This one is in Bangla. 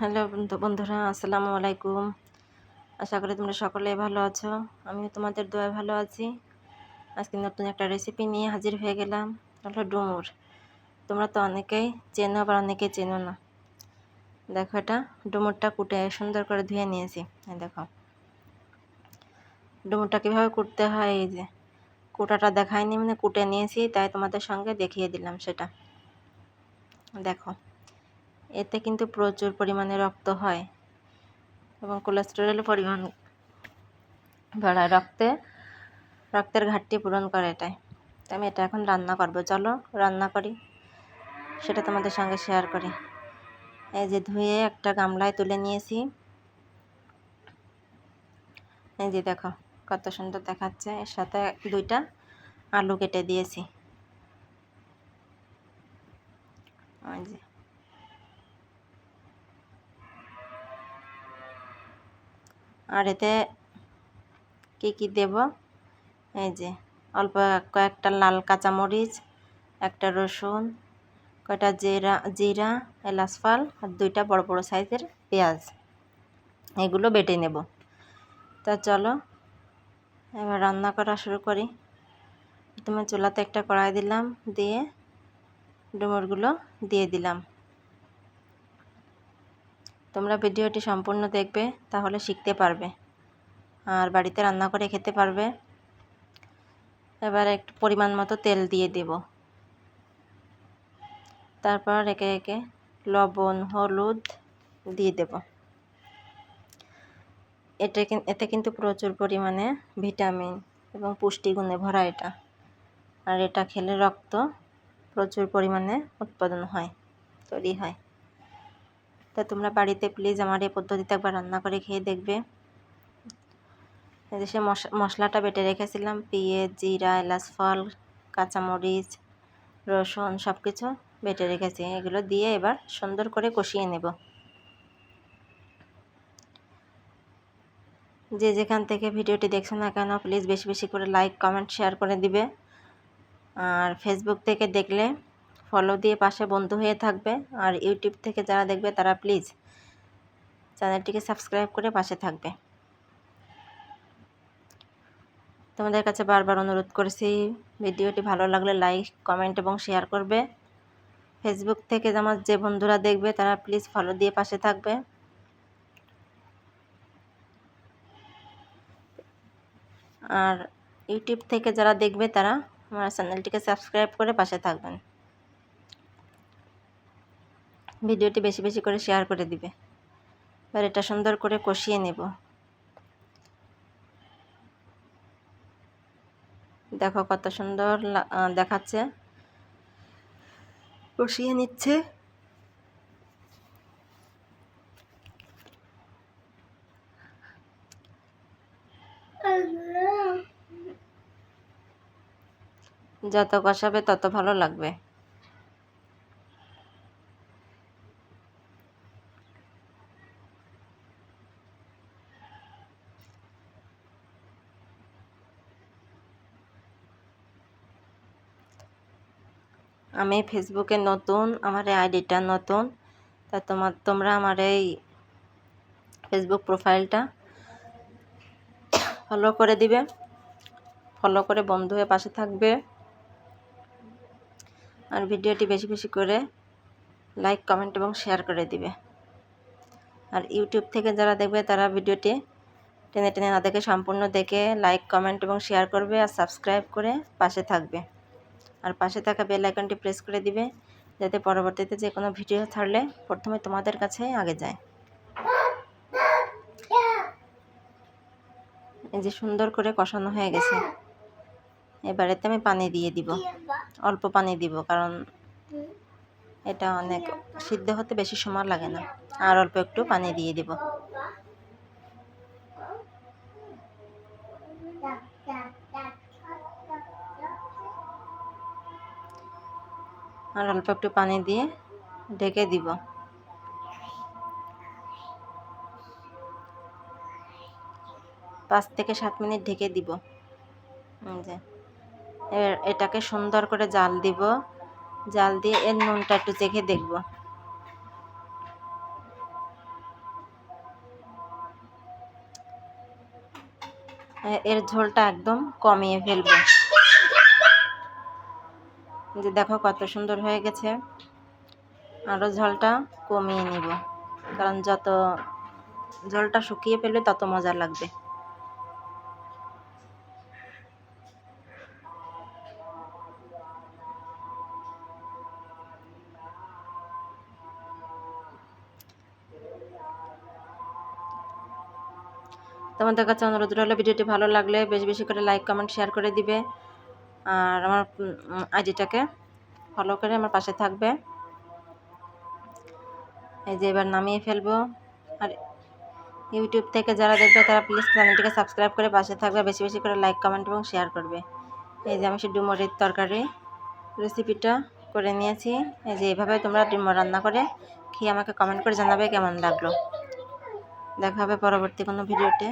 হ্যালো বন্ধুরা, আসসালামু আলাইকুম। আশা করি তোমরা সকলে ভালো আছো। আমিও তোমাদের দোয়ায় ভালো আছি। আজকে নতুন একটা রেসিপি নিয়ে হাজির হয়ে গেলাম, হলো ডুমুর। তোমরা তো অনেকেই চেনো আবার অনেকেই চেনো না। দেখো এটা, ডুমুরটা কুটে সুন্দর করে ধুয়ে নিয়েছি। দেখো। ডুমুরটা কীভাবে কুটতে হয়, এই যে কুটাটা দেখায়নি মানে কুটে নিয়েছি, তাই তোমাদের সঙ্গে দেখিয়ে দিলাম সেটা। দেখো। এতে কিন্তু প্রচুর পরিমাণে রক্ত হয় এবং কোলেস্টেরলের পরিমাণ বাড়ায়। রক্তে, রক্তের ঘাটতি পূরণ করে এটাই। তো আমি এটা এখন রান্না করব। চলো রান্না করি, সেটা তোমাদের সঙ্গে শেয়ার করি। এই যে ধুয়ে একটা গামলায় তুলে নিয়েছি। এই যে দেখো, কত সুন্দর দেখাচ্ছে। এর সাথে দুইটা আলু কেটে দিয়েছি। ওই যে আর এতে কী কী দেব? এই যে অল্প কয়েকটা লাল কাঁচামরিচ, একটা রসুন, কয়টা জিরা জিরা, এলাচ ফাল আর দুইটা বড় বড় সাইজের পেঁয়াজ। এগুলো বেটে নেব। তা চলো, এবার রান্না করা শুরু করি। প্রথমে চুলাতে একটা কড়াই দিলাম, দিয়ে ডুমুরগুলো দিয়ে দিলাম। তোমরা ভিডিওটি সম্পূর্ণ দেখবে, তাহলে শিখতে পারবে। আর বাড়িতে রান্না করে খেতে পারবে। এবার একটু পরিমাণ মতো তেল দিয়ে দেব। তারপর একে একে লবণ, হলুদ দিয়ে দেব। এটা এতে কিন্তু প্রচুর পরিমাণে ভিটামিন এবং পুষ্টিগুণে ভরা এটা। আর এটা খেলে রক্ত প্রচুর পরিমাণে উৎপাদন হয়, তৈরি হয়। তা তোমরা বাড়িতে প্লিজ আমার এই পদ্ধতিতে একবার রান্না করে খেয়ে দেখবে। সে মশলাটা বেটে রেখেছিলাম, পেঁয়াজ, জিরা, এলাচ, ফল, কাঁচামরিচ, রসুন সব কিছু বেটে রেখেছি। এগুলো দিয়ে এবার সুন্দর করে কষিয়ে নেব। যে যেখান থেকে ভিডিওটি দেখছ না কেন প্লিজ বেশি বেশি করে লাইক কমেন্ট শেয়ার করে দিবে। আর ফেসবুক থেকে দেখলে ফলো দিয়ে পাশে বন্ধু হয়ে থাকবে। আর ইউটিউব থেকে যারা দেখবে তারা প্লিজ চ্যানেলটিকে সাবস্ক্রাইব করে পাশে থাকবে। তোমাদের কাছে বারবার অনুরোধ করেছি, ভিডিওটি ভালো লাগলে লাইক কমেন্ট এবং শেয়ার করবে। ফেসবুক থেকে আমার যে বন্ধুরা দেখবে তারা প্লিজ ফলো দিয়ে পাশে থাকবে। আর ইউটিউব থেকে যারা দেখবে তারা আমার চ্যানেলটিকে সাবস্ক্রাইব করে পাশে থাকবেন। ভিডিওটি বেশি বেশি করে শেয়ার করে দিবে। এবার এটা সুন্দর করে কষিয়ে নেব। দেখো কত সুন্দর দেখাচ্ছে। কষিয়ে নিচ্ছে। যত কষাবে তত ভালো লাগবে। আমি ফেসবুকে নতুন, আমার এই আইডিটা নতুন। তা তোমার, তোমরা আমার এই ফেসবুক প্রোফাইলটা ফলো করে দিবে। ফলো করে বন্ধু হয়ে পাশে থাকবে। আর ভিডিওটি বেশি বেশি করে লাইক কমেন্ট এবং শেয়ার করে দিবে। আর ইউটিউব থেকে যারা দেখবে, তারা ভিডিওটি টেনে টেনে না দেখে সম্পূর্ণ দেখে লাইক কমেন্ট এবং শেয়ার করবে আর সাবস্ক্রাইব করে পাশে থাকবে। আর পাশে থাকা বেল আইকনটি প্রেস করে দিবে, যাতে পরবর্তীতে যে কোনো ভিডিও ছাড়লে প্রথমে তোমাদের কাছে আগে যায়। এই যে সুন্দর করে কষানো হয়ে গেছে। এবারেতে আমি পানি দিয়ে দিব। অল্প পানি দিব, কারণ এটা অনেক সিদ্ধ হতে বেশি সময় লাগে না। আর অল্প একটু পানি দিয়ে দিব। আর অল্প একটু পানি দিয়ে ঢেকে দিব। পাঁচ থেকে সাত মিনিট ঢেকে দিব। যে, এবার এটাকে সুন্দর করে জাল দিব। জাল দিয়ে এর নুনটা একটু চেখে দেখব। এর ঝোলটা একদম কমিয়ে ফেলব। যে দেখো কত সুন্দর হয়ে গেছে। আরও ঝোলটা কমিয়ে নিব। কারণ যত জলটা শুকিয়ে ফেলবে, তত মজা লাগবে। তোমাদের কাছে অনুরোধ রইল, ভিডিওটি ভালো লাগলে বেশি বেশি করে লাইক কমেন্ট শেয়ার করে দিবে। আর আমার আইডিটাকে ফলো করে আমার পাশে থাকবে। এই যে এবার নামিয়ে ফেলব। আর ইউটিউব থেকে যারা দেখবে, তারা প্লিজ চ্যানেলটিকে সাবস্ক্রাইব করে পাশে থাকবে। বেশি বেশি করে লাইক কমেন্ট এবং শেয়ার করবে। এই যে আমি সে ডুমোরের তরকারি রেসিপিটা করে নিয়েছি। এই যে এইভাবে তোমরা ডিমো রান্না করে খেয়ে আমাকে কমেন্ট করে জানাবে কেমন লাগল। দেখা হবে পরবর্তী কোনো ভিডিওতে